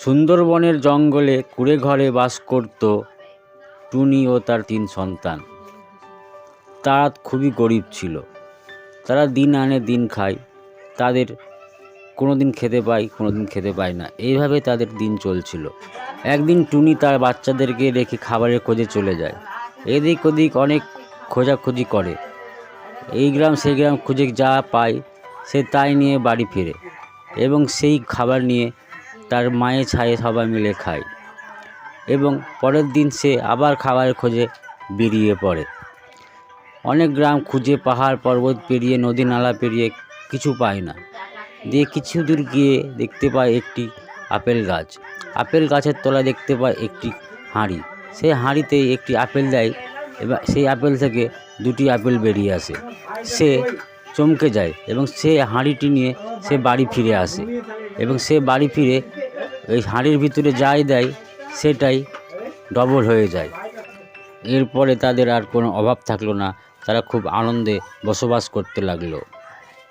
সুন্দরবনের জঙ্গলে কুঁড়ে ঘরে বাস করত টুনি ও তার তিন সন্তান। তারা খুবই গরিব ছিল। তারা দিন আনে, দিন খায়। তাদের কোনো দিন খেতে পায় কোনো দিন খেতে পায় না। এইভাবে তাদের দিন চলছিল। একদিন টুনি তার বাচ্চাদেরকে রেখে খাবারের খোঁজে চলে যায়। এদিক ওদিক অনেক খোঁজাখুঁজি করে। এই গ্রাম, সেই গ্রাম খুঁজে যা পায়, সে তাই নিয়ে বাড়ি ফিরে এবং সেই খাবার নিয়ে তার মায়ের ছায়ে সবাই মিলে খায় এবং পরের দিন সে আবার খাবারের খোঁজে বেরিয়ে পড়ে। অনেক গ্রাম খুঁজে পাহাড় পর্বত পেরিয়ে, নদী নালা পেরিয়ে কিছু পায় না। দিয়ে কিছু দূর গিয়ে দেখতে পায় একটি আপেল গাছ। আপেল গাছের তলায় দেখতে পায় একটি হাঁড়ি। সেই হাঁড়িতে একটি আপেল দেয় এবার সেই আপেল থেকে দুটি আপেল বেরিয়ে আসে। সে চমকে যায় এবং সে হাঁড়িটি নিয়ে সে বাড়ি ফিরে আসে এবং সে বাড়ি ফিরে ওই হাঁড়ির ভিতরে যাই দেয়, সেটাই ডবল হয়ে যায়। এরপরে তাদের আর কোনো অভাব থাকল না। তারা খুব আনন্দে বসবাস করতে লাগল।